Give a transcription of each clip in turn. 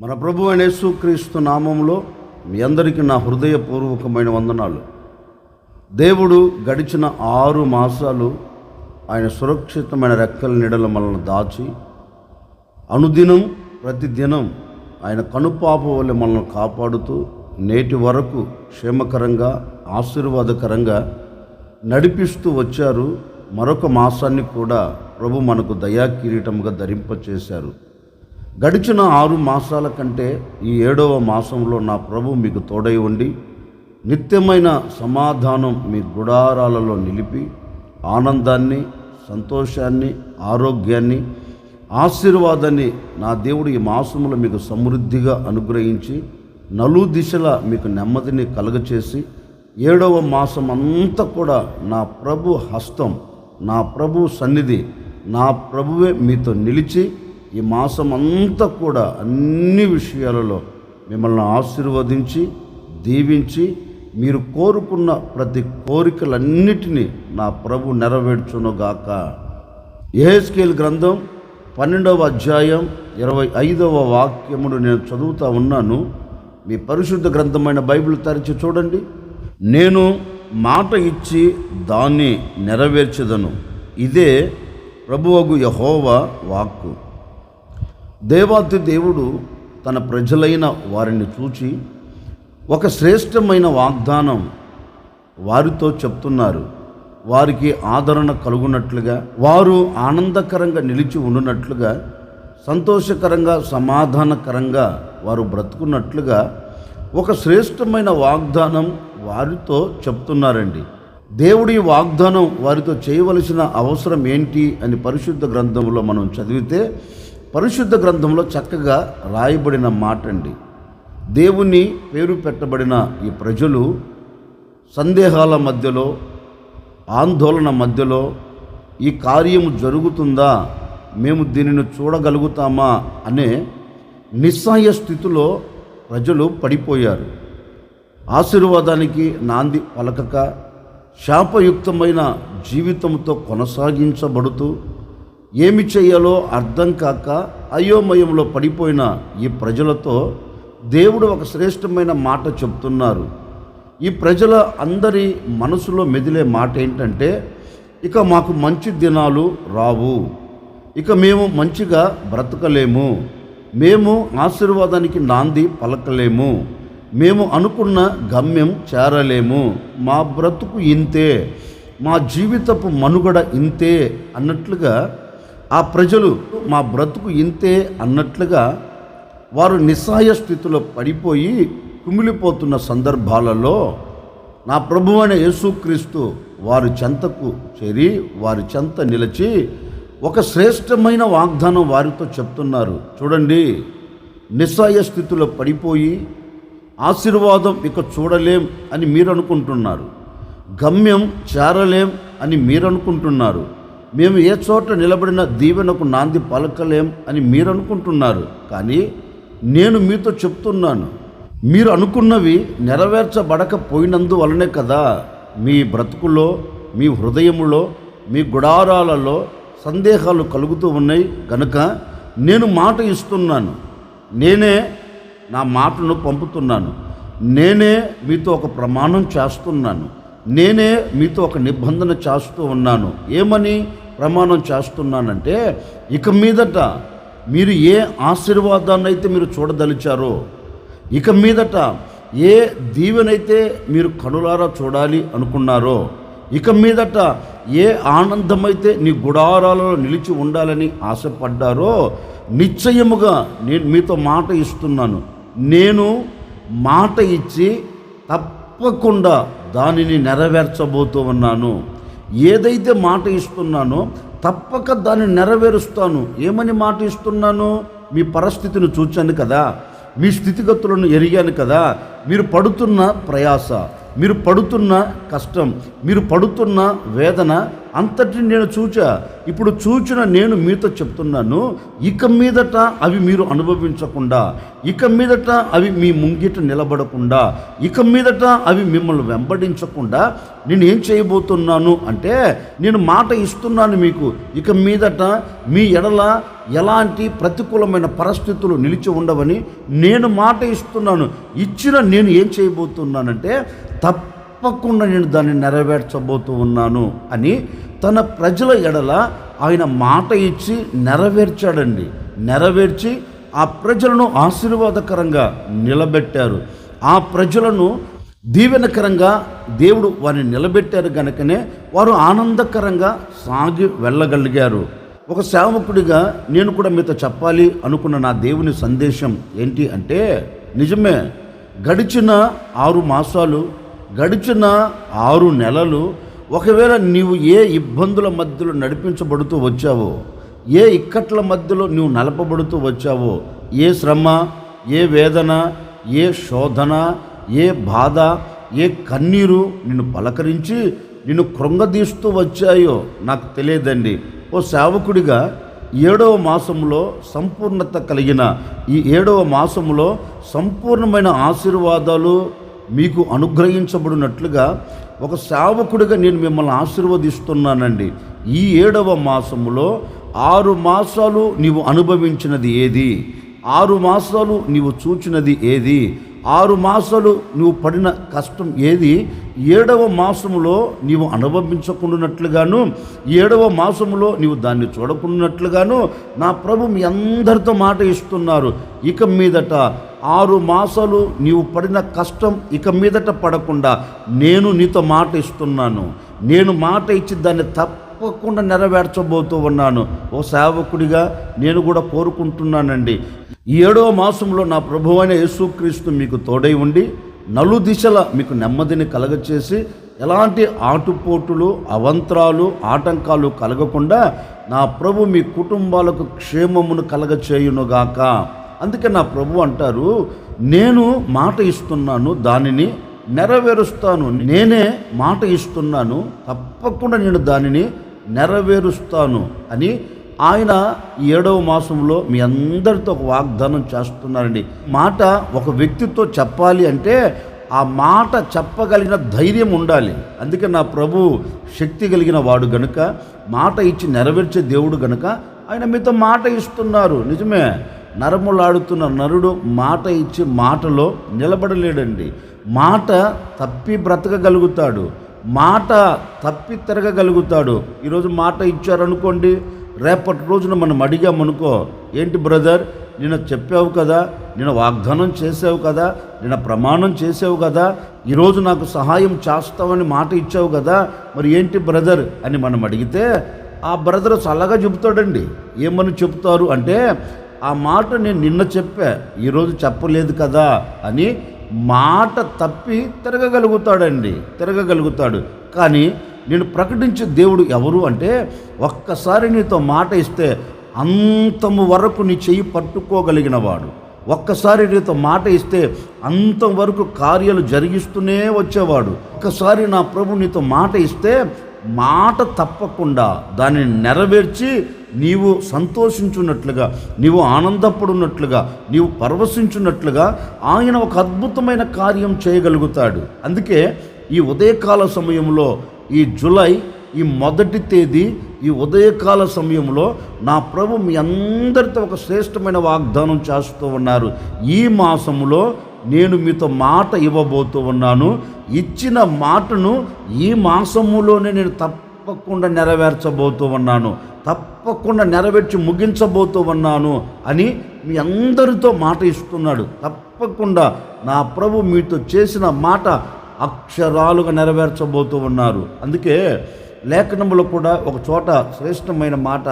మన ప్రభు అనేసు క్రీస్తు నామంలో మీ అందరికీ నా హృదయపూర్వకమైన వందనాలు. దేవుడు గడిచిన ఆరు మాసాలు ఆయన సురక్షితమైన రెక్కల నీడల మనల్ని దాచి అనుదినం ప్రతిదినం ఆయన కనుపాప వల్ల మనల్ని కాపాడుతూ నేటి వరకు క్షేమకరంగా ఆశీర్వాదకరంగా నడిపిస్తూ వచ్చారు. మరొక మాసాన్ని కూడా ప్రభు మనకు దయా కిరీటంగా ధరింపచేశారు. గడిచిన ఆరు మాసాల కంటే ఈ ఏడవ మాసంలో నా ప్రభు మీకు తోడై ఉండి నిత్యమైన సమాధానం మీ గుడారాలలో నిలిపి ఆనందాన్ని సంతోషాన్ని ఆరోగ్యాన్ని ఆశీర్వాదాన్ని నా దేవుడు ఈ మాసంలో మీకు సమృద్ధిగా అనుగ్రహించి నలు దిశల మీకు నెమ్మదిని కలగచేసి ఏడవ మాసం అంతా కూడా నా ప్రభు హస్తం నా ప్రభు సన్నిధి నా ప్రభువే మీతో నిలిచి ఈ మాసం అంతా కూడా అన్ని విషయాలలో మిమ్మల్ని ఆశీర్వదించి దీవించి మీరు కోరుకున్న ప్రతి కోరికలన్నిటినీ నా ప్రభు నెరవేర్చునుగాక. ఏహెస్కేల్ గ్రంథం పన్నెండవ అధ్యాయం ఇరవై ఐదవ వాక్యమును నేను చదువుతా ఉన్నాను. మీ పరిశుద్ధ గ్రంథమైన బైబిల్ తరిచి చూడండి. నేను మాట ఇచ్చి దాన్ని నెరవేర్చదను. ఇదే ప్రభువగు యహోవ వాక్కు. దేవాతి దేవుడు తన ప్రజలైన వారిని చూచి ఒక శ్రేష్టమైన వాగ్దానం వారితో చెప్తున్నారు. వారికి ఆదరణ కలుగునట్లుగా వారు ఆనందకరంగా నిలిచి ఉండునట్లుగా సంతోషకరంగా సమాధానకరంగా వారు బ్రతుకున్నట్లుగా ఒక శ్రేష్టమైన వాగ్దానం వారితో చెప్తున్నారండి. దేవుడి వాగ్దానం వారితో చేయవలసిన అవసరం ఏంటి అని పరిశుద్ధ గ్రంథంలో మనం చదివితే పరిశుద్ధ గ్రంథంలో చక్కగా రాయబడిన మాట అండి దేవుని పేరు పెట్టబడిన ఈ ప్రజలు సందేహాల మధ్యలో ఆందోళన మధ్యలో ఈ కార్యము జరుగుతుందా మేము దీనిని చూడగలుగుతామా అనే నిస్సహాయ స్థితిలో ప్రజలు పడిపోయారు. ఆశీర్వాదానికి నాంది పలకక శాపయుక్తమైన జీవితంతో కొనసాగించబడుతూ ఏమి చేయాలో అర్థం కాక అయోమయంలో పడిపోయిన ఈ ప్రజలతో దేవుడు ఒక శ్రేష్టమైన మాట చెప్తున్నారు. ఈ ప్రజల అందరి మనసులో మెదిలే మాట ఏంటంటే ఇక మాకు మంచి దినాలు రావు. ఇక మేము మంచిగా బ్రతకలేము. మేము ఆశీర్వాదానికి నాంది పలకలేము. మేము అనుకున్న గమ్యం చేరలేము. మా బ్రతుకు ఇంతే. మా జీవితపు మనుగడ ఇంతే అన్నట్లుగా ఆ ప్రజలు మా బ్రతుకు ఇంతే అన్నట్లుగా వారు నిస్సాయ స్థితిలో పడిపోయి కుమిలిపోతున్న సందర్భాలలో నా ప్రభు అయిన యేసుక్రీస్తు వారి చెంతకు చేరి వారి చెంత నిలిచి ఒక శ్రేష్టమైన వాగ్దానం వారితో చెప్తున్నారు. చూడండి నిస్సాయ స్థితిలో పడిపోయి ఆశీర్వాదం ఇక చూడలేం అని మీరు అనుకుంటున్నారు గమ్యం చేరలేం అని మీరు అనుకుంటున్నారు మేము ఏ చోట నిలబడిన దీవెనకు నాంది పలకలేం అని మీరు అనుకుంటున్నారు కానీ నేను మీతో చెప్తున్నాను. మీరు అనుకున్నవి నెరవేర్చబడకపోయినందువలనే కదా మీ బ్రతుకులో మీ హృదయములో మీ గుడారాలలో సందేహాలు కలుగుతూ ఉన్నాయి. కనుక నేను మాట ఇస్తున్నాను. నేనే నా మాటను పంపుతున్నాను. నేనే మీతో ఒక ప్రమాణం చేస్తున్నాను. నేనే మీతో ఒక నిబంధన చేస్తూ ఉన్నాను. ఏమని ప్రమాణం చేస్తున్నానంటే ఇక మీదట మీరు ఏ ఆశీర్వాదాన్ని అయితే మీరు చూడదలిచారో ఇక మీదట ఏ దీవెనైతే మీరు కనులారా చూడాలి అనుకున్నారో ఇక మీదట ఏ ఆనందమైతే నీ గుడారాలలో నిలిచి ఉండాలని ఆశపడ్డారో నిశ్చయముగా నేను మీతో మాట ఇస్తున్నాను. నేను మాట ఇచ్చి తప్పకుండా దానిని నెరవేర్చబోతూ ఉన్నాను. ఏదైతే మాట ఇస్తున్నానో తప్పక దాన్ని నెరవేరుస్తాను. ఏమని మాట ఇస్తున్నాను? మీ పరిస్థితిని చూచాను కదా. మీ స్థితిగతులను ఎరిగాను కదా. మీరు పడుతున్న ప్రయాస మీరు పడుతున్న కష్టం మీరు పడుతున్న వేదన అంతటి నేను చూచా. ఇప్పుడు చూచిన నేను మీతో చెప్తున్నాను. ఇక మీదట అవి మీరు అనుభవించకుండా ఇక మీదట అవి మీ ముంగిట నిలబడకుండా ఇక మీదట అవి మిమ్మల్ని వెంబడించకుండా నేను ఏం చేయబోతున్నాను అంటే నేను మాట ఇస్తున్నాను మీకు. ఇక మీదట మీ ఎడల ఎలాంటి ప్రతికూలమైన పరిస్థితులు నిలిచి ఉండవని నేను మాట ఇస్తున్నాను. ఇచ్చిన నేను ఏం చేయబోతున్నానంటే తప్పకుండా నేను దాన్ని నెరవేర్చబోతూ ఉన్నాను అని తన ప్రజల ఎడల ఆయన మాట ఇచ్చి నెరవేర్చాడండి. నెరవేర్చి ఆ ప్రజలను ఆశీర్వాదకరంగా నిలబెట్టారు. ఆ ప్రజలను దీవెనకరంగా దేవుడు వారిని నిలబెట్టారు కనుకనే వారు ఆనందకరంగా సాగి వెళ్ళగలిగారు. ఒక సేవకుడిగా నేను కూడా మీతో చెప్పాలి అనుకున్న నా దేవుని సందేశం ఏంటి అంటే నిజమే గడిచిన ఆరు మాసాలు గడిచిన ఆరు నెలలు ఒకవేళ నీవు ఏ ఇబ్బందుల మధ్యలో నడిపించబడుతూ వచ్చావో ఏ ఇక్కట్ల మధ్యలో నువ్వు నలపబడుతూ వచ్చావో ఏ శ్రమ ఏ వేదన ఏ శోధన ఏ బాధ ఏ కన్నీరు నిన్ను పలకరించి నిన్ను కృంగదీస్తూ వచ్చాయో నాకు తెలియదండి. ఓ సేవకుడిగా ఏడవ మాసంలో సంపూర్ణత కలిగిన ఈ ఏడవ మాసంలో సంపూర్ణమైన ఆశీర్వాదాలు మీకు అనుగ్రహించబడినట్లుగా ఒక సేవకుడిగా నేను మిమ్మల్ని ఆశీర్వదిస్తున్నానండి. ఈ ఏడవ మాసములో ఆరు మాసాలు నీవు అనుభవించినది ఏది? ఆరు మాసాలు నీవు చూచినది ఏది? ఆరు మాసాలు నువ్వు పడిన కష్టం ఏది? ఏడవ మాసములో నీవు అనుభవించకుండానట్లుగాను ఏడవ మాసములో నీవు దాన్ని చూడకుండానట్లుగాను నా ప్రభు మీ అందరితో మాట ఇస్తున్నారు. ఇక మీదట ఆరు మాసాలు నీవు పడిన కష్టం ఇక మీదట పడకుండా నేను నీతో మాట ఇస్తున్నాను. నేను మాట ఇచ్చి దాన్ని తప్పకుండా నెరవేర్చబోతూ ఉన్నాను. ఓ సేవకుడిగా నేను కూడా కోరుకుంటున్నానండి. ఏడవ మాసంలో నా ప్రభు అయిన యేసుక్రీస్తు మీకు తోడై ఉండి నలు దిశల మీకు నెమ్మదిని కలగచేసి ఎలాంటి ఆటుపోటులు అవంతరాలు ఆటంకాలు కలగకుండా నా ప్రభు మీ కుటుంబాలకు క్షేమమును కలగచేయునుగాక. అందుకే నా ప్రభు అంటారు నేను మాట ఇస్తున్నాను దానిని నెరవేరుస్తాను. నేనే మాట ఇస్తున్నాను తప్పకుండా నేను దానిని నెరవేరుస్తాను. అని ఆయన ఏడవ మాసంలో మీ అందరితో ఒక వాగ్దానం చేస్తున్నారండి. మాట ఒక వ్యక్తితో చెప్పాలి అంటే ఆ మాట చెప్పగలిగిన ధైర్యం ఉండాలి. అందుకే నా ప్రభు శక్తి కలిగిన వాడు గనుక మాట ఇచ్చి నెరవేర్చే దేవుడు గనుక ఆయన మీతో మాట ఇస్తున్నారు. నిజమే. నరములాడుతున్న నరుడు మాట ఇచ్చి మాటలో నిలబడలేడండి. మాట తప్పి బ్రతకగలుగుతాడు. మాట తప్పి తిరగగలుగుతాడు. ఈరోజు మాట ఇచ్చారనుకోండి రేపటి రోజున మనం అడిగామనుకో ఏంటి బ్రదర్ నిన్న చెప్పావు కదా నిన్న వాగ్దానం చేసావు కదా నిన్న ప్రమాణం చేసావు కదా ఈరోజు నాకు సహాయం చేస్తావని మాట ఇచ్చావు కదా మరి ఏంటి బ్రదర్? అని మనం అడిగితే ఆ బ్రదర్ చల్లగా చెబుతాడండి. ఏమని చెప్తారు అంటే ఆ మాట నేను నిన్న చెప్పా ఈరోజు చెప్పలేదు కదా అని మాట తప్పి తిరగగలుగుతాడండి తిరగగలుగుతాడు. కానీ నేను ప్రకటించే దేవుడు ఎవరు అంటే ఒక్కసారి నీతో మాట ఇస్తే అంతము వరకు నీ చెయ్యి పట్టుకోగలిగిన వాడు ఒక్కసారి నీతో మాట ఇస్తే అంతం వరకు కార్యాలు జరిగిస్తూనే వచ్చేవాడు. ఒక్కసారి నా ప్రభు నీతో మాట ఇస్తే మాట తప్పకుండా దానిని నెరవేర్చి నీవు సంతోషించున్నట్లుగా నీవు ఆనందపడున్నట్లుగా నీవు పరవశించున్నట్లుగా ఆయన ఒక అద్భుతమైన కార్యం చేయగలుగుతాడు. అందుకే ఈ ఉదయకాల సమయంలో ఈ జులై ఈ మొదటి తేదీ ఈ ఉదయకాల సమయంలో నా ప్రభు మీ అందరితో ఒక శ్రేష్టమైన వాగ్దానం చేస్తూ ఉన్నారు. ఈ మాసంలో నేను మీతో మాట ఇవ్వబోతూ ఉన్నాను. ఇచ్చిన మాటను ఈ మాసములోనే నేను తప్పకుండా నెరవేర్చబోతూ ఉన్నాను. తప్పకుండా నెరవేర్చి ముగించబోతూ ఉన్నాను అని మీ అందరితో మాట ఇస్తున్నాడు. తప్పకుండా నా ప్రభు మీతో చేసిన మాట అక్షరాలుగా నెరవేర్చబోతూ ఉన్నారు. అందుకే లేఖనములో కూడా ఒక చోట శ్రేష్టమైన మాట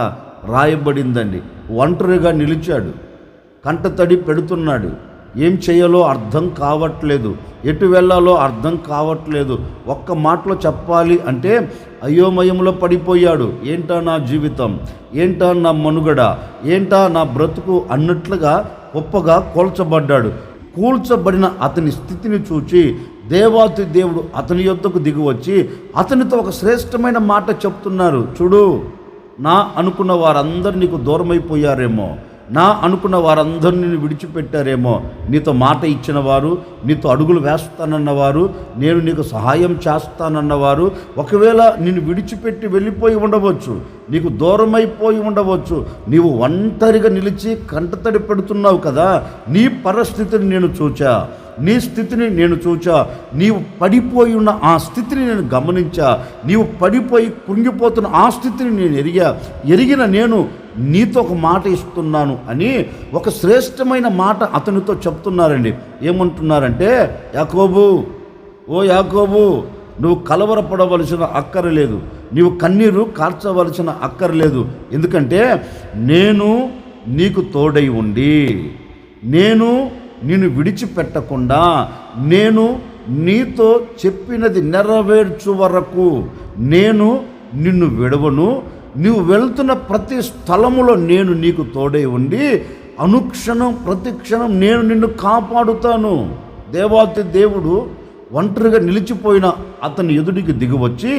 రాయబడిందండి. ఒంటరిగా నిలిచాడు. కంట తడి పెడుతున్నాడు. ఏం చేయాలో అర్థం కావట్లేదు. ఎటు వెళ్ళాలో అర్థం కావట్లేదు. ఒక్క మాటలో చెప్పాలి అంటే అయోమయంలో పడిపోయాడు. ఏంటా నా జీవితం? ఏంటా నా మనుగడ? ఏంటా నా బ్రతుకు? అన్నట్లుగా గొప్పగా కూల్చబడ్డాడు. కూల్చబడిన అతని స్థితిని చూచి దేవాతి దేవుడు అతని యొద్దకు దిగివచ్చి అతనితో ఒక శ్రేష్టమైన మాట చెప్తున్నారు. చూడు నా అనుకున్న వారందరూ నీకు దూరమైపోయారేమో. నా అనుకున్న వారందరూ నిన్ను విడిచిపెట్టారేమో. నీతో మాట ఇచ్చిన వారు నీతో అడుగులు వేస్తానన్నవారు నేను నీకు సహాయం చేస్తానన్నవారు ఒకవేళ నిన్ను విడిచిపెట్టి వెళ్ళిపోయి ఉండవచ్చు నీకు దూరమైపోయి ఉండవచ్చు నీవు ఒంటరిగా నిలిచి కంటతడి పెడుతున్నావు కదా నీ పరిస్థితిని నేను చూచా. నీ స్థితిని నేను చూచా. నీవు పడిపోయి ఉన్న ఆ స్థితిని నేను గమనించా. నీవు పడిపోయి కృంగిపోతున్న ఆ స్థితిని నేను ఎరిగా. ఎరిగిన నేను నీతో ఒక మాట ఇస్తున్నాను అని ఒక శ్రేష్టమైన మాట అతనితో చెప్తున్నారండి. ఏమంటున్నారంటే యాకోబు ఓ యాకోబు నువ్వు కలవరపడవలసిన అక్కరలేదు నీవు కన్నీరు కార్చవలసిన అక్కర్లేదు ఎందుకంటే నేను నీకు తోడై ఉండి నేను నిన్ను విడిచిపెట్టకుండా నేను నీతో చెప్పినది నెరవేర్చు వరకు నేను నిన్ను విడవను. నువ్వు వెళ్తున్న ప్రతి స్థలములో నేను నీకు తోడై ఉండి అనుక్షణం ప్రతిక్షణం నేను నిన్ను కాపాడుతాను. దేవాతి దేవుడు ఒంటరిగా నిలిచిపోయిన అతని ఎదుటికి దిగివచ్చి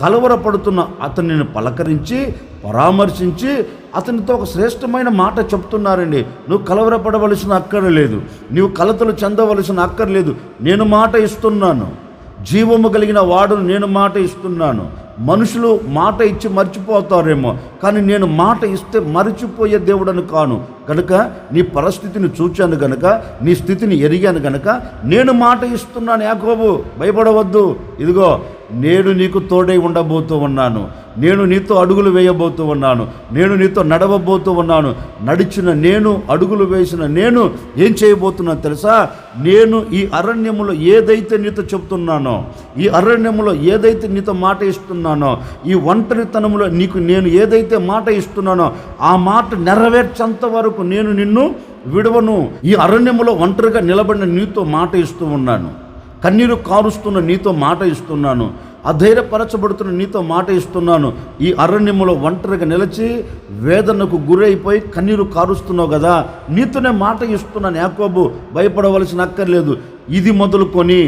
కలవరపడుతున్న అతనిని పలకరించి పరామర్శించి అతనితో ఒక శ్రేష్టమైన మాట చెప్తున్నారండి. నువ్వు కలవరపడవలసిన అక్కర్లేదు నీవు కలతలు చెందవలసిన అక్కర్లేదు నేను మాట ఇస్తున్నాను. జీవము కలిగిన వాడును నేను మాట ఇస్తున్నాను. మనుషులు మాట ఇచ్చి మర్చిపోతారేమో కానీ నేను మాట ఇస్తే మర్చిపోయే దేవుడను కాను. కనుక నీ పరిస్థితిని చూచాను గనుక నీ స్థితిని ఎరిగాను గనుక నేను మాట ఇస్తున్నాను యాకోబు. భయపడవద్దు. ఇదిగో నేను నీకు తోడై ఉండబోతూ ఉన్నాను. నేను నీతో అడుగులు వేయబోతూ ఉన్నాను. నేను నీతో నడవబోతూ ఉన్నాను. నడిచిన నేను అడుగులు వేసిన నేను ఏం చేయబోతున్నాను తెలుసా? నేను ఈ అరణ్యములో ఏదైతే నీతో చెప్తున్నానో ఈ అరణ్యములో ఏదైతే నీతో మాట ఇస్తున్నానో ఈ ఒంటరితనంలో నీకు నేను ఏదైతే మాట ఇస్తున్నానో ఆ మాట నెరవేర్చేంత వరకు నేను నిన్ను విడవను. ఈ అరణ్యములో ఒంటరిగా నిలబడిన నీతో మాట ఇస్తూ ఉన్నాను. కన్నీరు కారుస్తున్న నీతో మాట ఇస్తున్నాను అధైర్యపరచబడుతున్న నీతో మాట ఇస్తున్నాను. ఈ అరణ్యములో ఒంటరిగా నిలిచి వేదనకు గురైపోయి కన్నీరు కారుస్తున్నావు కదా నీతోనే మాట ఇస్తున్నాను యాకోబు భయపడవలసిన అక్కర్లేదు. ఇది మొదలుకొని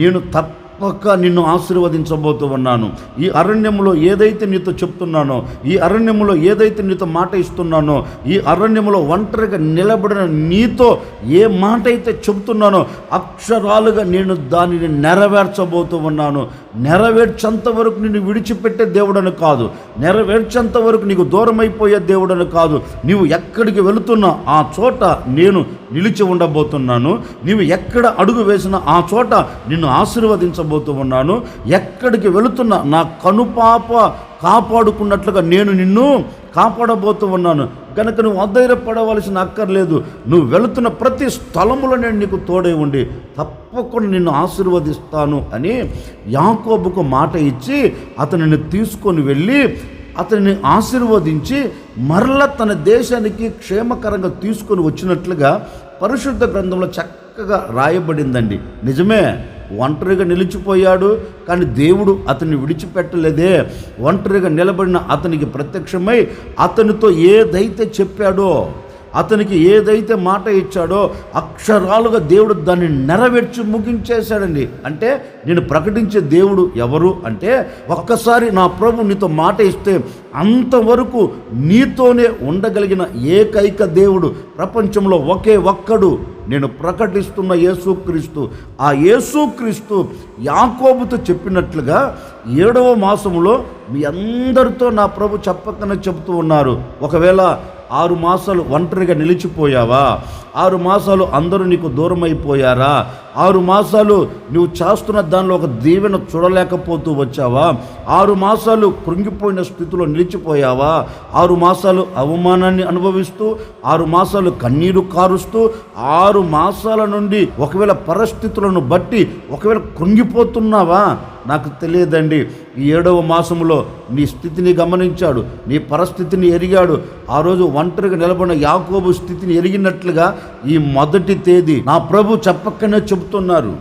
నేను తప్ప ఒక్క నిన్ను ఆశీర్వదించబోతూ ఉన్నాను. ఈ అరణ్యంలో ఏదైతే నీతో చెప్తున్నానో ఈ అరణ్యములో ఏదైతే నీతో మాట ఇస్తున్నానో ఈ అరణ్యములో ఒంటరిగా నిలబడిన నీతో ఏ మాట అయితే చెప్తున్నానో అక్షరాలుగా నేను దానిని నెరవేర్చబోతూ ఉన్నాను. నెరవేర్చేంత వరకు నిన్ను విడిచిపెట్టే దేవుడని కాదు. నెరవేర్చేంత వరకు నీకు దూరమైపోయే దేవుడని కాదు. నీవు ఎక్కడికి వెళుతున్నా ఆ చోట నేను నిలిచి ఉండబోతున్నాను. నీవు ఎక్కడ అడుగు వేసినా ఆ చోట నిన్ను ఆశీర్వదించబోతూ ఉన్నాను. ఎక్కడికి వెళుతున్నా నా కనుపాప కాపాడుకున్నట్లుగా నేను నిన్ను కాపాడబోతూ ఉన్నాను. కనుక నువ్వు అధైర్యపడవలసిన అక్కర్లేదు. నువ్వు వెళుతున్న ప్రతి స్థలములో నేను నీకు తోడై ఉండి తప్పకుండా నిన్ను ఆశీర్వదిస్తాను అని యాకోబుకు మాట ఇచ్చి అతనిని తీసుకొని వెళ్ళి అతనిని ఆశీర్వదించి మరల తన దేశానికి క్షేమకరంగా తీసుకొని వచ్చినట్లుగా పరిశుద్ధ గ్రంథంలో చక్కగా రాయబడిందండి. నిజమే? ఒంటరిగా నిలిచిపోయాడు కానీ దేవుడు అతన్ని విడిచిపెట్టలేదే. ఒంటరిగా నిలబడిన అతనికి ప్రత్యక్షమై అతనితో ఏదైతే చెప్పాడో అతనికి ఏదైతే మాట ఇచ్చాడో అక్షరాలుగా దేవుడు దాన్ని నెరవేర్చి ముగించేశాడండి. అంటే నేను ప్రకటించే దేవుడు ఎవరు అంటే ఒక్కసారి నా ప్రభు నీతో మాట ఇస్తే అంతవరకు నీతోనే ఉండగలిగిన ఏకైక దేవుడు ప్రపంచంలో ఒకే ఒక్కడు నేను ప్రకటిస్తున్న యేసుక్రీస్తు. ఆ యేసుక్రీస్తు యాకోబుతో చెప్పినట్లుగా ఏడవ మాసంలో మీ అందరితో నా ప్రభు చెప్పకనే చెబుతూ ఉన్నారు. ఒకవేళ ఆరు మాసాలు ఒంటరిగా నిలిచిపోయావా? ఆరు మాసాలు అందరూ నీకు దూరం అయిపోయారా ఆరు మాసాలు నువ్వు చేస్తున్న దానిలో ఒక దీవెన చూడలేకపోతూ వచ్చావా? ఆరు మాసాలు కృంగిపోయిన స్థితిలో నిలిచిపోయావా? ఆరు మాసాలు అవమానాన్ని అనుభవిస్తూ ఆరు మాసాలు కన్నీరు కారుస్తూ ఆరు మాసాల నుండి ఒకవేళ పరిస్థితులను బట్టి ఒకవేళ కృంగిపోతున్నావా? నాకు తెలియదండి. ఈ ఏడవ మాసంలో నీ స్థితిని గమనించాడు నీ పరిస్థితిని ఎరిగాడు. ఆ రోజు ఒంటరిగా నిలబడిన యాకోబు స్థితిని ఎరిగినట్లుగా ఈ మొదటి తేదీ నా ప్రభు చెప్పకనే చెబుతున్నారు.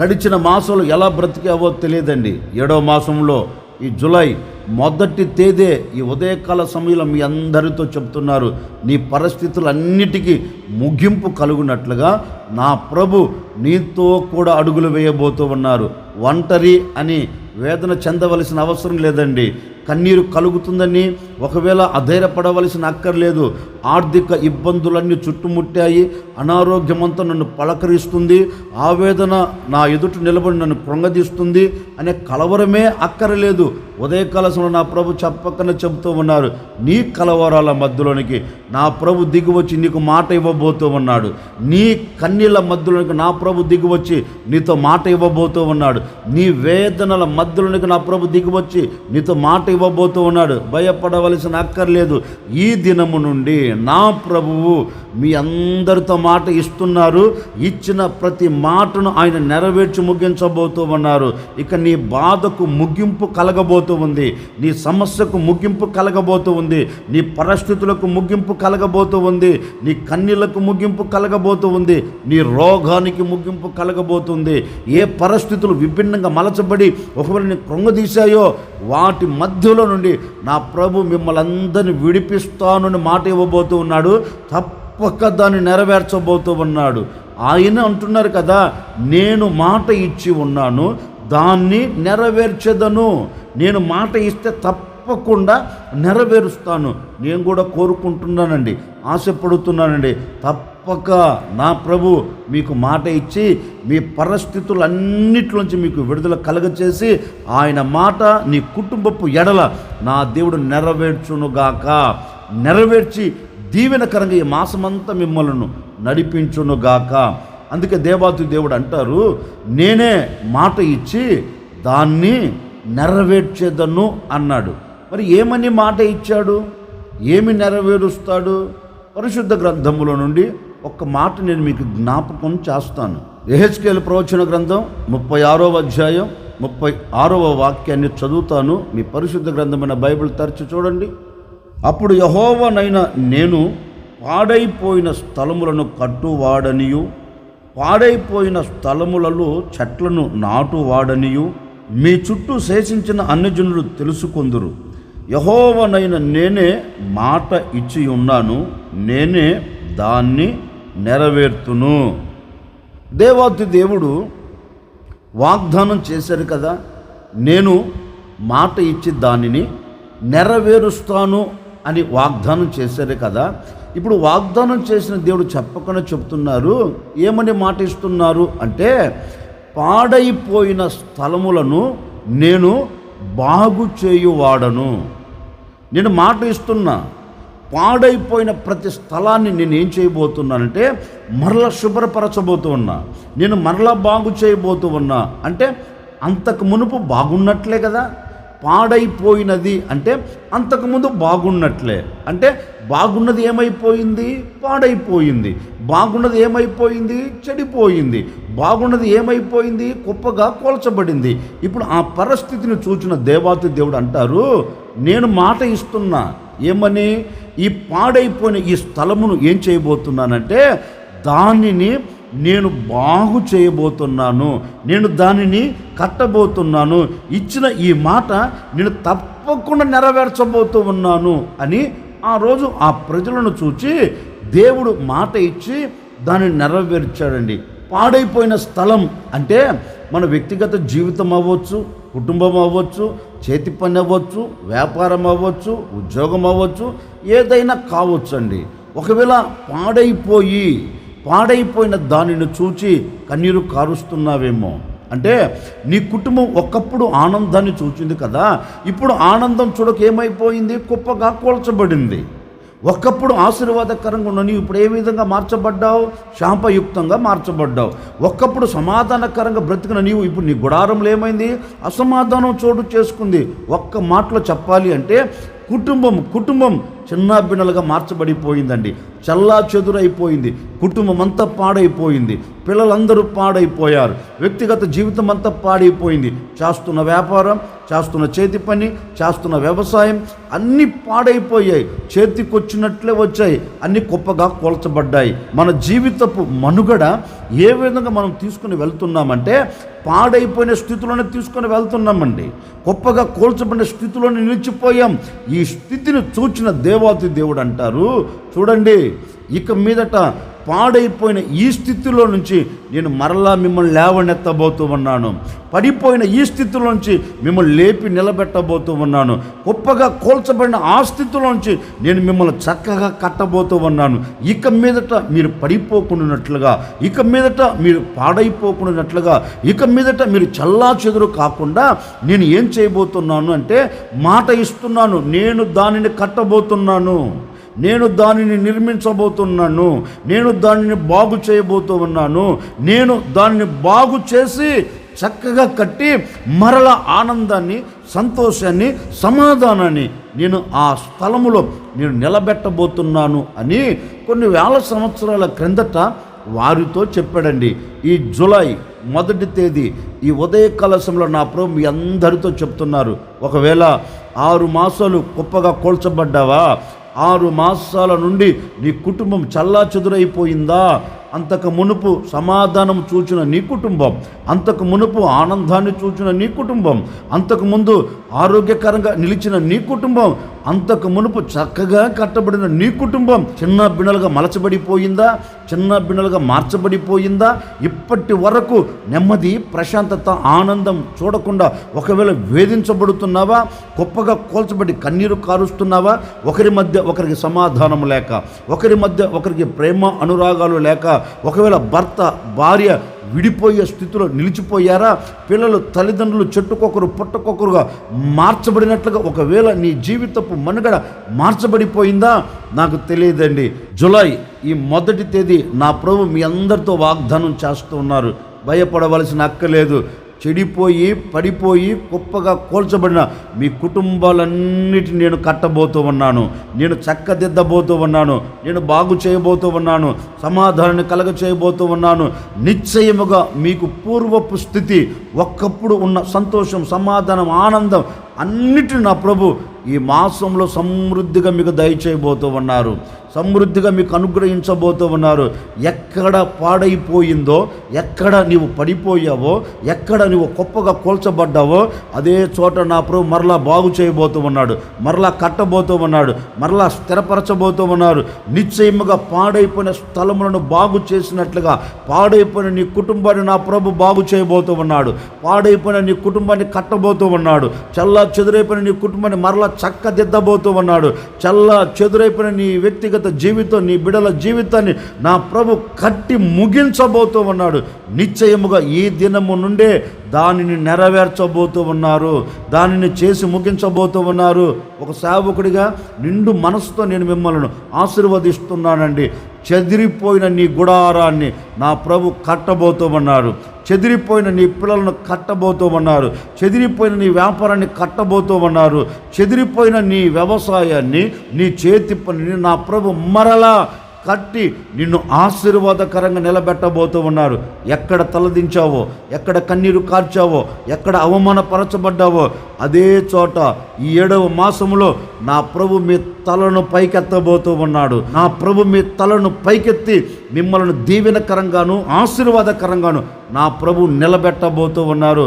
గడిచిన మాసంలో ఎలా బ్రతికావో తెలియదండి. ఏడో మాసంలో ఈ జులై మొదటి తేదే ఈ ఉదయకాల సమయంలో మీ అందరితో చెప్తున్నారు నీ పరిస్థితులన్నిటికీ ముగింపు కలుగునట్లుగా నా ప్రభు నీతో కూడా అడుగులు వేయబోతూ ఉన్నారు. ఒంటరి అని వేదన చెందవలసిన అవసరం లేదండి. కన్నీరు కలుగుతుందని ఒకవేళ అధైర్యపడవలసిన అక్కర్లేదు. ఆర్థిక ఇబ్బందులన్నీ చుట్టుముట్టాయి. అనారోగ్యమంతా నన్ను పలకరిస్తుంది. ఆవేదన నా ఎదుట నిలబడి నన్ను కృంగదీస్తుంది అనే కలవరమే అక్కరలేదు. ఉదయకాల సమయంలో నా ప్రభు చెప్పకనే చెబుతూ ఉన్నారు. నీ కలవరాల మధ్యలోనికి నా ప్రభు దిగువచ్చి నీకు మాట ఇవ్వబోతూ ఉన్నాడు. నీ కన్నీళ్ళ మధ్యలోనికి నా ప్రభు దిగువచ్చి నీతో మాట ఇవ్వబోతూ ఉన్నాడు. నీ వేదనల మధ్యలోనికి నా ప్రభు దిగువచ్చి నీతో మాట ఇవ్వబోతూ ఉన్నాడు. భయపడవలసిన అక్కర్లేదు. ఈ దినము నుండి నా ప్రభువు మీ అందరితో మాట ఇస్తున్నారు. ఇచ్చిన ప్రతి మాటను ఆయన నెరవేర్చి ముగించబోతూ ఉన్నారు. ఇక నీ బాధకు ముగింపు కలగబోతూ ఉంది. నీ సమస్యకు ముగింపు కలగబోతూ ఉంది. నీ పరిస్థితులకు ముగింపు కలగబోతూ ఉంది. నీ కన్నీళ్ళకు ముగింపు కలగబోతూ ఉంది. నీ రోగానికి ముగింపు కలగబోతుంది ఏ పరిస్థితులు విభిన్నంగా మలచబడి ఒకవేళ నీ కృంగదీశాయో వాటి మధ్యలో నుండి నా ప్రభు మిమ్మల్ని అందరినీ విడిపిస్తానని మాట ఇవ్వబోతూ ఉన్నాడు. తప్పక దాన్ని నెరవేర్చబోతూ ఉన్నాడు. ఆయన అంటున్నారు కదా నేను మాట ఇచ్చి ఉన్నాను దాన్ని నెరవేర్చెదను. నేను మాట ఇస్తే తప్పకుండా నెరవేరుస్తాను. నేను కూడా కోరుకుంటున్నానండి ఆశపడుతున్నానండి. తప్పక నా ప్రభు మీకు మాట ఇచ్చి మీ పరిస్థితులన్నిటిలోంచి మీకు విడుదల కలగచేసి ఆయన మాట నీ కుటుంబపు ఎడల నా దేవుడు నెరవేర్చునుగాక. నెరవేర్చి దీవెనకరంగా ఈ మాసమంతా మిమ్మల్ని నడిపించునుగాక. అందుకే దేవాతి దేవుడు అంటారు నేనే మాట ఇచ్చి దాన్ని నెరవేర్చేదను అన్నాడు. మరి ఏమని మాట ఇచ్చాడు? ఏమి నెరవేరుస్తాడు? పరిశుద్ధ గ్రంథముల నుండి ఒక్క మాట నేను మీకు జ్ఞాపకం చేస్తాను. ఎహెచ్కేల్ ప్రవచన గ్రంథం ముప్పై ఆరవ అధ్యాయం ముప్పై ఆరవ వాక్యాన్ని చదువుతాను. మీ పరిశుద్ధ గ్రంథమైన బైబిల్ తరచి చూడండి. అప్పుడు యహోవనైన నేను పాడైపోయిన స్థలములను కట్టువాడనియు పాడైపోయిన స్థలములలో చెట్లను నాటువాడనియు మీ చుట్టూ శేషించిన అన్యజనులు తెలుసుకొందురు. యహోవనైన నేనే మాట ఇచ్చి ఉన్నాను నేనే దాన్ని నెరవేర్తును. దేవాతి దేవుడు వాగ్దానం చేశారు కదా నేను మాట ఇచ్చి దానిని నెరవేరుస్తాను అని వాగ్దానం చేశారు కదా. ఇప్పుడు వాగ్దానం చేసిన దేవుడు చెప్పకుండా చెప్తున్నారు ఏమని మాట ఇస్తున్నారు అంటే పాడైపోయిన స్థలములను నేను బాగు చేయువాడను నేను మాట ఇస్తున్నా పాడైపోయిన ప్రతి స్థలాన్ని నేను ఏం చేయబోతున్నానంటే మరలా శుభ్రపరచబోతూ ఉన్నా నేను మరలా బాగు చేయబోతూ ఉన్నా అంటే అంతకు మునుపు బాగున్నట్లే కదా. పాడైపోయినది అంటే అంతకుముందు బాగున్నట్లే. అంటే బాగున్నది ఏమైపోయింది? పాడైపోయింది. బాగున్నది ఏమైపోయింది? చెడిపోయింది. బాగున్నది ఏమైపోయింది? కుప్పగా కోల్చబడింది. ఇప్పుడు ఆ పరిస్థితిని చూచిన దేవాతి దేవుడు అంటారు నేను మాట ఇస్తున్నా. ఏమని? ఈ పాడైపోయిన ఈ స్థలమును ఏం చేయబోతున్నానంటే దానిని నేను బాగు చేయబోతున్నాను. నేను దానిని కట్టబోతున్నాను. ఇచ్చిన ఈ మాట నేను తప్పకుండా నెరవేర్చబోతూ ఉన్నాను అని ఆ రోజు ఆ ప్రజలను చూచి దేవుడు మాట ఇచ్చి దాన్ని నెరవేర్చాడండి. పాడైపోయిన స్థలం అంటే మన వ్యక్తిగత జీవితం అవ్వచ్చు కుటుంబం అవ్వచ్చు చేతి పని అవ్వచ్చు వ్యాపారం అవ్వచ్చు ఉద్యోగం అవ్వచ్చు ఏదైనా కావచ్చు అండి ఒకవేళ పాడైపోయి పాడైపోయిన దానిని చూచి కన్నీరు కారుస్తున్నావేమో. అంటే నీ కుటుంబం ఒకప్పుడు ఆనందాన్ని చూచింది కదా ఇప్పుడు ఆనందం చూడక ఏమైపోయింది కుప్పగా కూల్చబడింది. ఒకప్పుడు ఆశీర్వాదకరంగా ఉన్న నీవు ఇప్పుడు ఏ విధంగా మార్చబడ్డావు? శాంపయుక్తంగా మార్చబడ్డావు. ఒకప్పుడు సమాధానకరంగా బ్రతికిన నీవు ఇప్పుడు నీ గుడారంలో ఏమైంది? అసమాధానం చోటు చేసుకుంది. ఒక్క మాటలో చెప్పాలి అంటే కుటుంబం కుటుంబం చిన్నాభిన్నలుగా మార్చబడిపోయిందండి. చల్లా చెదురైపోయింది కుటుంబం అంతా పాడైపోయింది. పిల్లలందరూ పాడైపోయారు. వ్యక్తిగత జీవితం అంతా పాడైపోయింది. చేస్తున్న వ్యాపారం చేస్తున్న చేతి పని చేస్తున్న వ్యవసాయం అన్నీ పాడైపోయాయి. చేతికొచ్చినట్లే వచ్చాయి. అన్ని గొప్పగా కోల్చబడ్డాయి. మన జీవితపు మనుగడ ఏ విధంగా మనం తీసుకుని వెళ్తున్నామంటే పాడైపోయిన స్థితిలోనే తీసుకొని వెళ్తున్నామండి. గొప్పగా కోల్చబడిన స్థితిలోనే నిలిచిపోయాం. ఈ స్థితిని చూచిన దేవాతి దేవుడు అంటారు. చూడండి ఇక మీదట పాడైపోయిన ఈ స్థితిలో నుంచి నేను మరలా మిమ్మల్ని లేవనెత్తబోతూ ఉన్నాను. పడిపోయిన ఈ స్థితిలో నుంచి మిమ్మల్ని లేపి నిలబెట్టబోతూ ఉన్నాను. గొప్పగా కోల్చబడిన ఆ స్థితిలోంచి నేను మిమ్మల్ని చక్కగా కట్టబోతూ ఉన్నాను. ఇక మీదట మీరు పడిపోకుండానట్లుగా ఇక మీదట మీరు పాడైపోకుండానట్లుగా ఇక మీదట మీరు చల్లా చెదురు కాకుండా నేను ఏం చేయబోతున్నాను అంటే మాట ఇస్తున్నాను నేను దానిని కట్టబోతున్నాను. నేను దానిని నిర్మించబోతున్నాను నేను దానిని బాగు చేయబోతూ ఉన్నాను నేను దానిని బాగు చేసి చక్కగా కట్టి మరల ఆనందాన్ని సంతోషాన్ని సమాధానాన్ని నేను ఆ స్థలములో నేను నిలబెట్టబోతున్నాను అని కొన్ని వేల సంవత్సరాల క్రిందట వారితో చెప్పాడండి. ఈ జులై మొదటి తేదీ ఈ ఉదయ కలశంలో నా ప్రభు మీ అందరితో చెప్తున్నారు. ఒకవేళ ఆరు మాసాలు గొప్పగా కోల్చబడ్డావా? ఆరు మాసాల నుండి నీ కుటుంబం చల్లా చెదురైపోయిందా అంతకు మునుపు సమాధానం చూచిన నీ కుటుంబం అంతకు మునుపు ఆనందాన్ని చూచిన నీ కుటుంబం అంతకు ముందు ఆరోగ్యకరంగా నిలిచిన నీ కుటుంబం అంతకు మునుపు చక్కగా కట్టబడిన నీ కుటుంబం చిన్న బిన్నలుగా మలచబడిపోయిందా? చిన్న బిన్నలుగా మార్చబడిపోయిందా? ఇప్పటి వరకు నెమ్మది ప్రశాంతత ఆనందం చూడకుండా ఒకవేళ వేధించబడుతున్నావా? గొప్పగా కోల్చబడి కన్నీరు కారుస్తున్నావా? ఒకరి మధ్య ఒకరికి సమాధానం లేక ఒకరి మధ్య ఒకరికి ప్రేమ అనురాగాలు లేక ఒకవేళ భర్త భార్య విడిపోయే స్థితిలో నిలిచిపోయారా? పిల్లలు తల్లిదండ్రులు చెట్టుకొకరు పుట్టకొకరుగా మార్చబడినట్లుగా ఒకవేళ నీ జీవితపు మనుగడ మార్చబడిపోయిందా? నాకు తెలియదండి. జులై ఈ మొదటి తేదీ నా ప్రభు మీ అందరితో వాగ్దానం చేస్తూ ఉన్నారు. భయపడవలసిన అక్కలేదు చెడిపోయి పడిపోయి గొప్పగా కోల్చబడిన మీ కుటుంబాలన్నిటిని నేను కట్టబోతూ ఉన్నాను నేను చక్కదిద్దబోతూ ఉన్నాను నేను బాగు చేయబోతూ ఉన్నాను సమాధానాన్ని కలగ చేయబోతూ ఉన్నాను నిశ్చయముగా మీకు పూర్వపు స్థితి ఒక్కప్పుడు ఉన్న సంతోషం సమాధానం ఆనందం అన్నిటిని నా ప్రభు ఈ మాసంలో సమృద్ధిగా మీకు దయచేయబోతూ ఉన్నారు సమృద్ధిగా మీకు అనుగ్రహించబోతూ ఉన్నారు. ఎక్కడ పాడైపోయిందో ఎక్కడ నీవు పడిపోయావో ఎక్కడ నీవు గొప్పగా కోల్చబడ్డావో అదే చోట నా ప్రభు మరలా బాగు చేయబోతూ ఉన్నాడు. మరలా కట్టబోతూ ఉన్నాడు. మరలా స్థిరపరచబోతూ ఉన్నారు. నిశ్చయముగా పాడైపోయిన స్థలములను బాగు చేసినట్లుగా పాడైపోయిన నీ కుటుంబాన్ని నా ప్రభు బాగు చేయబోతూ ఉన్నాడు. పాడైపోయిన నీ కుటుంబాన్ని కట్టబోతూ ఉన్నాడు. చల్లా చెదురైపోయిన నీ కుటుంబాన్ని మరలా చక్కదిద్దబోతూ ఉన్నాడు. చల్లా చెదురైపోయిన నీ వ్యక్తిగత జీవితం నీ బిడల జీవితాన్ని నా ప్రభు కట్టి ముగించబోతూ ఉన్నాడు. నిశ్చయముగా ఈ దినము నుండే దానిని నెరవేర్చబోతూ ఉన్నారు దానిని చేసి ముగించబోతూ ఉన్నారు. ఒక సేవకుడిగా నిండు మనసుతో నేను మిమ్మల్ని ఆశీర్వదిస్తున్నానండి. చెదిరిపోయిన నీ గుడారాన్ని నా ప్రభు కట్టబోతూ ఉన్నారు. చెదిరిపోయిన నీ పిల్లలను కట్టబోతూ ఉన్నారు. చెదిరిపోయిన నీ వ్యాపారాన్ని కట్టబోతూ ఉన్నారు. చెదిరిపోయిన నీ వ్యవసాయాన్ని నీ చేతి పనిని నా ప్రభు మరలా కట్టి నిన్ను ఆశీర్వాదకరంగా నిలబెట్టబోతూ ఉన్నారు. ఎక్కడ తలదించావో ఎక్కడ కన్నీరు కార్చావో ఎక్కడ అవమానపరచబడ్డావో అదే చోట ఈ ఏడవ మాసములో నా ప్రభు మీ తలను పైకెత్తబోతూ ఉన్నాడు. నా ప్రభు మీ తలను పైకెత్తి మిమ్మల్ని దీవెనకరంగాను ఆశీర్వాదకరంగాను నా ప్రభు నిలబెట్టబోతూ ఉన్నారు.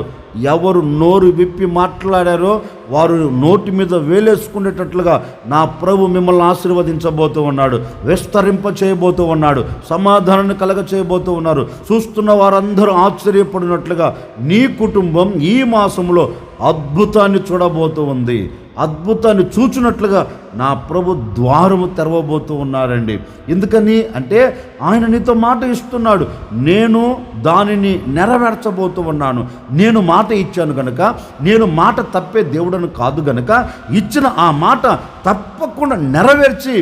ఎవరు నోరు విప్పి మాట్లాడారో వారు నోటి మీద వేలేసుకునేటట్లుగా నా ప్రభు మిమ్మల్ని ఆశీర్వదించబోతూ ఉన్నాడు విస్తరింప చేయబోతూ ఉన్నాడు సమాధానాన్ని కలగ చేయబోతూ ఉన్నారు. చూస్తున్న వారందరూ ఆశ్చర్యపడినట్లుగా నీ కుటుంబం ఈ మాసంలో అద్భుతాన్ని చూడబోతూ ఉంది. అద్భుతాన్ని చూచినట్లుగా నా ప్రభు ద్వారము తెరవబోతూ ఉన్నారండి ఎందుకని అంటే ఆయన నీతో మాట ఇస్తున్నాడు. నేను దానిని నెరవేర్చబోతూ ఉన్నాను. నేను మాట ఇచ్చాను గనక నేను మాట తప్పే దేవుడను కాదు గనక ఇచ్చిన ఆ మాట తప్పకుండా నెరవేర్చి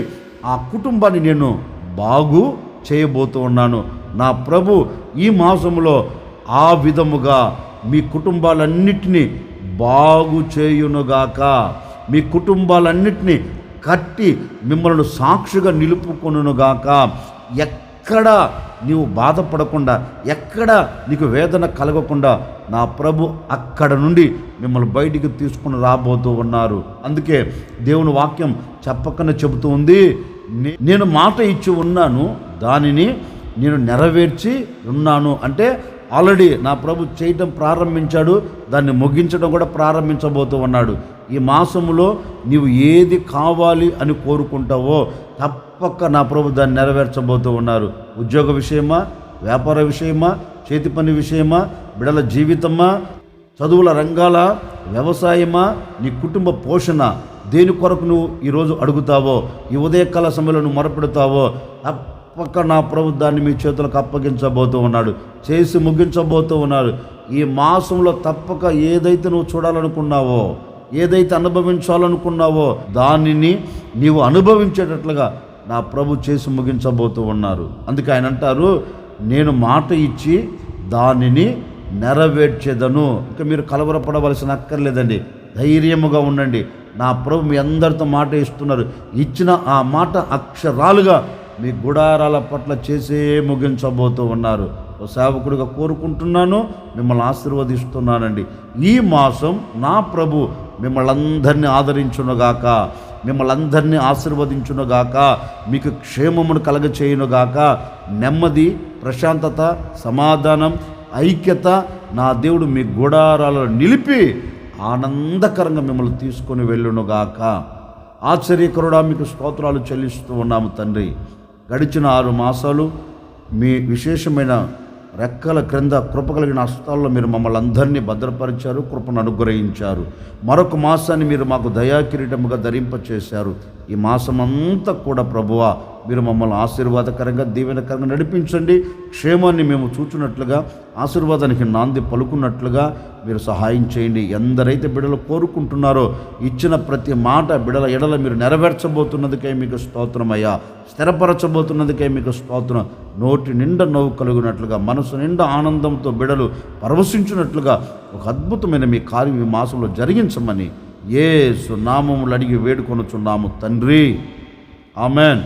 ఆ కుటుంబాన్ని నేను బాగు చేయబోతూ ఉన్నాను. నా ప్రభు ఈ మాసంలో ఆ విధముగా మీ కుటుంబాలన్నిటినీ బాగు చేయునుగాక. మీ కుటుంబాలన్నింటినీ కట్టి మిమ్మల్ని సాక్షిగా నిలుపుకొనుగాక ఎక్కడ నీవు బాధపడకుండా ఎక్కడ నీకు వేదన కలగకుండా నా ప్రభు అక్కడ నుండి మిమ్మల్ని బయటికి తీసుకుని రాబోతూ ఉన్నారు. అందుకే దేవుని వాక్యం చెప్పకనే చెబుతూ ఉంది నేను మాట ఇచ్చి ఉన్నాను దానిని నేను నెరవేర్చి ఉన్నాను. అంటే ఆల్రెడీ నా ప్రభు చేయటం ప్రారంభించాడు దాన్ని ముగించడం కూడా ప్రారంభించబోతూ ఉన్నాడు. ఈ మాసంలో నీవు ఏది కావాలి అని కోరుకుంటావో తప్పక నా ప్రభు దాన్ని నెరవేర్చబోతూ ఉన్నారు. ఉద్యోగ విషయమా? వ్యాపార విషయమా? చేతి పని విషయమా? బిడల జీవితమా? చదువుల రంగాల? వ్యవసాయమా? నీ కుటుంబ పోషణ దేని కొరకు నువ్వు ఈరోజు అడుగుతావో ఈ ఉదయకాల సమయంలో నువ్వు మొరపెడతావో తప్పక నా ప్రభు దాన్ని మీ చేతులకు అప్పగించబోతూ ఉన్నాడు. చేసి ముగించబోతూ ఉన్నాడు. ఈ మాసంలో తప్పక ఏదైతే నువ్వు చూడాలనుకున్నావో ఏదైతే అనుభవించాలనుకున్నావో దానిని నీవు అనుభవించేటట్లుగా నా ప్రభు చేసి ముగించబోతూ ఉన్నారు. అందుకే ఆయన అంటారు నేను మాట ఇచ్చి దానిని నెరవేర్చేదను. ఇక మీరు కలవరపడవలసిన అక్కర్లేదండి. ధైర్యముగా ఉండండి. నా ప్రభు మీ అందరితో మాట ఇస్తున్నారు. ఇచ్చిన ఆ మాట అక్షరాలుగా మీ గుడారాల పట్ల చేసే ముగించబోతూ ఉన్నారు. ఓ సేవకుడిగా కోరుకుంటున్నాను మిమ్మల్ని ఆశీర్వదిస్తున్నానండి. ఈ మాసం నా ప్రభు మిమ్మల్ని అందరినీ ఆదరించునుగాక మిమ్మల్ని అందరినీ ఆశీర్వదించునుగాక మీకు క్షేమమును కలగచేయునుగాక నెమ్మది ప్రశాంతత సమాధానం ఐక్యత నా దేవుడు మీ గుడారాలను నిలిపి ఆనందకరంగా మిమ్మల్ని తీసుకొని వెళ్ళునుగాక. ఆశ్చర్యకరుడా మీకు స్తోత్రాలు చెల్లిస్తూ ఉన్నాము తండ్రి. గడిచిన ఆరు మాసాలు మీ విశేషమైన రెక్కల క్రింద కృప కలిగిన హస్తాల్లో మీరు మమ్మల్ని అందరినీ భద్రపరిచారు కృపను అనుగ్రహించారు. మరొక మాసాన్ని మీరు మాకు దయాకిరీటముగా ధరింపచేశారు. ఈ మాసం అంతా కూడా ప్రభువా మీరు మమ్మల్ని ఆశీర్వాదకరంగా దీవెనకరంగా నడిపించండి. క్షేమాన్ని మేము చూచున్నట్లుగా ఆశీర్వాదానికి నాంది పలుకున్నట్లుగా మీరు సహాయం చేయండి. ఎందరైతే బిడలు కోరుకుంటున్నారో ఇచ్చిన ప్రతి మాట బిడల ఎడల మీరు నెరవేర్చబోతున్నదికే మీకు స్తోత్రమయ్యా స్థిరపరచబోతున్నదికే మీకు స్తోత్రం. నోటి నిండా నవ్వు కలుగునట్లుగా మనసు నిండా ఆనందంతో బిడలు పరవశించినట్లుగా ఒక అద్భుతమైన మీ కార్యం ఈ మాసంలో జరిగించమని ఏ సునామములు అడిగి వేడుకొనుచున్నాము తండ్రి. ఆమెన్.